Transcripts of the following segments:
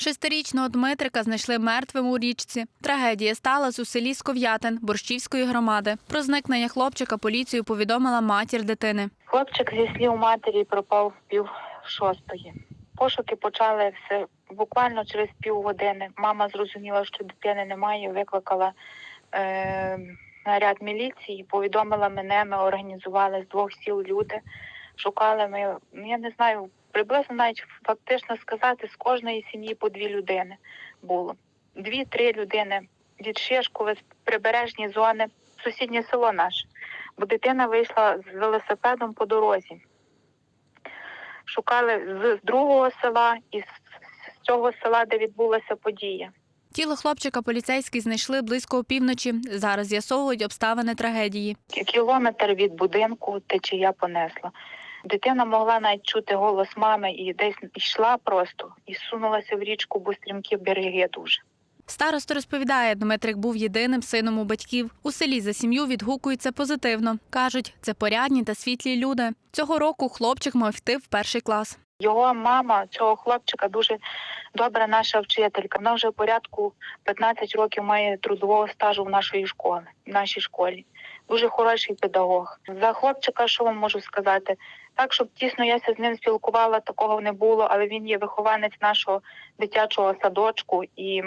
Шестирічного Дмитрика знайшли мертвим у річці. Трагедія сталася у селі Сков'ятин Борщівської громади. Про зникнення хлопчика поліцію повідомила матір дитини. Хлопчик зі слів матері пропав пів шостої. Пошуки почали все буквально через півгодини. Мама зрозуміла, що дитини немає, викликала е, наряд міліції, повідомила мене. Ми організували з двох сіл люди. Шукали ми, я не знаю, приблизно навіть фактично сказати, з кожної сім'ї по дві людини було. Дві-три людини від Шишкови, з прибережні зони, сусіднє село наше бо дитина вийшла з велосипедом по дорозі. Шукали з другого села і з цього села, де відбулася подія. Тіло хлопчика поліцейські знайшли близько опівночі. Зараз з'ясовують обставини трагедії. Кілометр від будинку течія понесла. Дитина могла навіть чути голос мами і десь йшла просто і сунулася в річку, бо стрімкі береги дуже. Староста розповідає, Дмитрик був єдиним сином у батьків. У селі за сім'ю відгукуються позитивно. Кажуть, це порядні та світлі люди. Цього року хлопчик мав йти в перший клас. Його мама цього хлопчика дуже добра наша вчителька. Вона вже порядку 15 років має трудового стажу в нашої школи, в нашій школі. Дуже хороший педагог. За хлопчика, що вам можу сказати? Так, щоб тісно я з ним спілкувала, такого не було, але він є вихованець нашого дитячого садочку і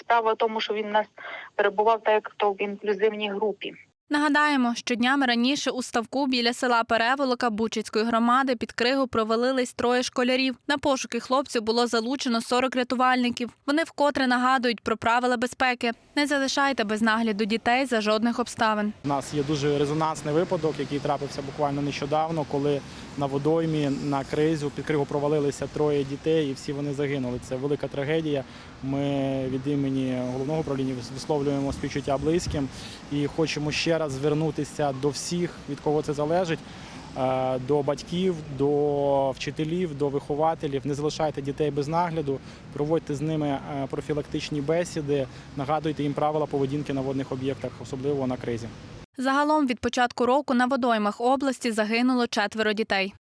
справа в тому, що він у нас перебував так, як то в інклюзивній групі. Нагадаємо, що днями раніше у ставку біля села Переволока Бучицької громади під кригу провалились троє школярів. На пошуки хлопців було залучено 40 рятувальників. Вони вкотре нагадують про правила безпеки. Не залишайте без нагляду дітей за жодних обставин. У нас є дуже резонансний випадок, який трапився буквально нещодавно, коли на водоймі на кризу під кригу провалилися троє дітей, і всі вони загинули. Це велика трагедія. Ми від імені головного управління висловлюємо співчуття близьким і хочемо ще раз звернутися до всіх, від кого це залежить. е, До батьків, до вчителів, до вихователів не залишайте дітей без нагляду, проводьте з ними е, профілактичні бесіди, нагадуйте їм правила поведінки на водних об'єктах, особливо на кризі. Загалом від початку року на водоймах області загинуло четверо дітей.